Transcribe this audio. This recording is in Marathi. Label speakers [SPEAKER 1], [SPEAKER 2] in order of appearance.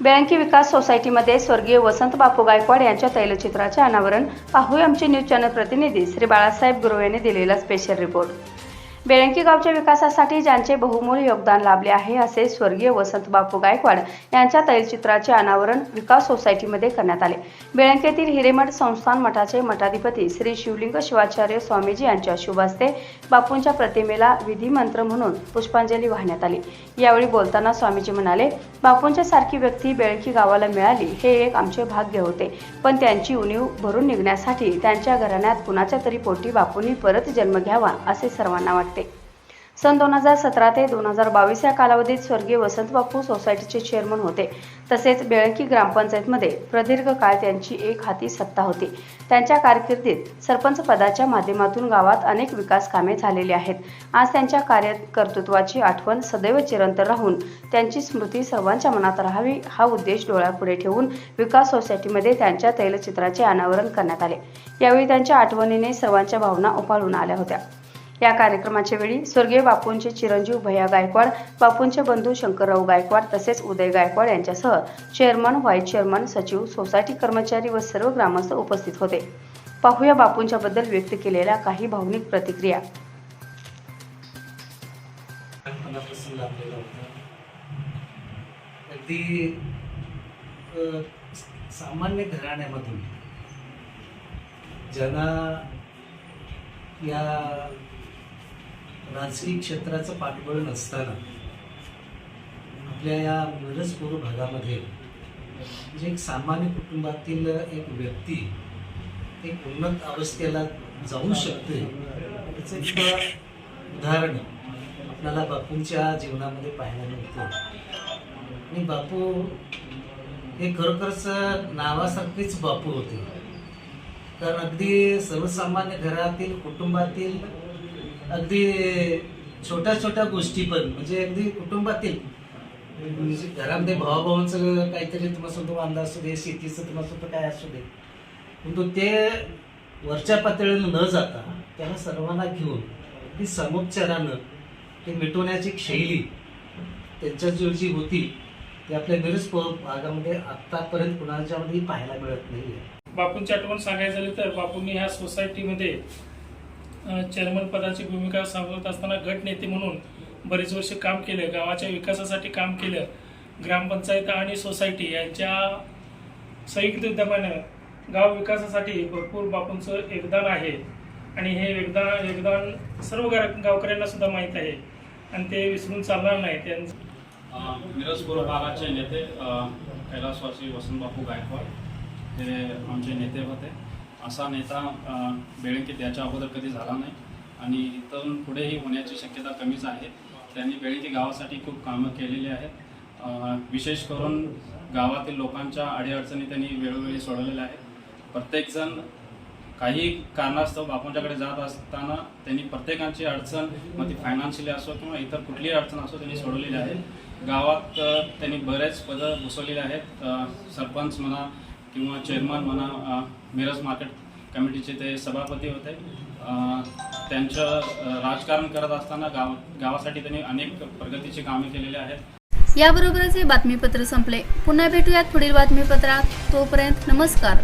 [SPEAKER 1] बेळंकी विकास सोसायटीमध्ये स्वर्गीय वसंत बापू गायकवाड यांच्या तैलचित्राचे अनावरण पाहूया आमचे न्यूज चॅनल प्रतिनिधी श्री बाळासाहेब गुरव यांनी दिलेला स्पेशल रिपोर्ट बेळंकी गावच्या विकासासाठी ज्यांचे बहुमूल्य योगदान लाभले आहे असे स्वर्गीय वसंत बापू गायकवाड यांच्या तैलचित्राचे अनावरण विकास सोसायटीमध्ये करण्यात आले. बेळंकेतील हिरेमठ संस्थान मठाचे मठाधिपती श्री शिवलिंग शिवाचार्य स्वामीजी यांच्या शुभ हस्ते बापूंच्या प्रतिमेला विधिमंत्र म्हणून पुष्पांजली वाहण्यात आली. यावेळी बोलताना स्वामीजी म्हणाले बापूंच्या सारखी व्यक्ती बेळकी गावाला मिळाली हे एक आमचे भाग्य होते. पण त्यांची उणीव भरून निघण्यासाठी त्यांच्या घराण्यात कुणाच्या तरी पोटी बापूंनी परत जन्म घ्यावा असे सर्वांना वाटते. सन दोन हजार सतरा ते दोन हजार बावीस या कालावधीत स्वर्गीय वसंत बापू सोसायटीचे चेअरमन होते. तसेच बेळकी ग्रामपंचायतमध्ये प्रदीर्घ काळ त्यांची एक हाती सत्ता होती. त्यांच्या कारकिर्दीत सरपंच पदाच्या माध्यमातून गावात अनेक विकास कामे झालेली आहेत. आज त्यांच्या कार्य कर्तृत्वाची आठवण सदैव चिरंतर राहून त्यांची स्मृती सर्वांच्या मनात राहावी हा उद्देश डोळ्यापुढे ठेवून विकास सोसायटीमध्ये त्यांच्या तैलचित्राचे अनावरण करण्यात आले. यावेळी त्यांच्या आठवणीने सर्वांच्या भावना उफाळून आल्या होत्या. या कार्यक्रमाच्या वेळी स्वर्गीय बापूंचे चिरंजीव भैया गायकवाड बापूंचे बंधू शंकरराव गायकवाड तसेच उदय गायकवाड यांच्यासह चेअरमन व्हाईस चेअरमन सचिव सोसायटी कर्मचारी व सर्व ग्रामस्थ उपस्थित होते. पाहूया बापूंच्या बद्दल व्यक्त केलेल्या काही भावनिक प्रतिक्रिया.
[SPEAKER 2] अगदी सामान्य घराण्यामधून ज्यांना या राजकीय क्षेत्राचं पाठबळ नसताना आपल्या या मिरजपूर भागामध्ये म्हणजे एक सामान्य कुटुंबातील एक व्यक्ती एक उन्नत अवस्थेला जाऊ शकते त्याचं एक उदाहरण आपल्याला बापूंच्या जीवनामध्ये पाहायला मिळतं. आणि बापू हे खरोखरच नावासारखेच बापू होते. कारण अगदी सर्वसामान्य घरातील कुटुंबातील अगदी छोट्या छोट्या गोष्टी पण म्हणजे अगदी कुटुंबातील म्हणजे घरामध्ये भावाभावांचं काहीतरी तुम्हाला सुद्धा वांदा असू दे शेतीचं तुम्हाला सुद्धा काय असू दे. परंतु ते वरच्या पातळीला न जाता त्याला सर्वांना घेऊन ती समुपचारानं ते मिटवण्याची शैली त्यांच्या जो जी होती ती आपल्या मिरज भागामध्ये आतापर्यंत कुणाच्यामध्ये पाहायला मिळत नाही
[SPEAKER 3] बापूंची आठवण सांगायचं झाली तर बापूंनी ह्या सोसायटीमध्ये चेअरमन पदाची भूमिका सांभाळत असताना गटनेते म्हणून बरेच वर्ष काम केलं गावाच्या विकासासाठी काम केलं ग्रामपंचायत आणि सोसायटी यांच्या संयुक्त उद्यमानं गाव विकासासाठी भरपूर बापूंचं योगदान आहे. आणि हे योगदान योगदान सर्व गावकऱ्यांना सुद्धा माहीत आहे. आणि ते विसरून चालणार नाही त्यांचं
[SPEAKER 4] मिरजपूर भागाचे नेते कैलासवासी वसंतबापू गायकवाड हे आमचे नेते होते. असा नेता अ, बेळंकीत याच्या अगोदर कधी झाला नाही. आणि इथून पुढेही होण्याची शक्यता कमीच आहे. त्यांनी बेळंकी गावासाठी खूप कामं केलेली आहेत. विशेष करून गावातील लोकांच्या अडीअडचणी त्यांनी वेळोवेळी सोडवलेल्या आहेत. प्रत्येकजण काही कारणास्तव बापूंच्याकडे जात असताना त्यांनी प्रत्येकाची अडचण मग ती फायनान्शियली असो किंवा इतर कुठलीही अडचण असो त्यांनी सोडवलेली आहे गावात त्यांनी बरेच पदं घुसवलेली आहेत. सरपंच म्हणा किंवा चेअरमन म्हणा मिरज मार्केट कमिटीचे ते सभापती होते. त्यांचं राजकारण करत असताना गाव गावासाठी त्यांनी अनेक प्रगतीची कामे केलेली आहेत.
[SPEAKER 5] याबरोबरच हे बातमीपत्र संपले. पुन्हा भेटूयात पुढील बातमीपत्रात. तोपर्यंत नमस्कार.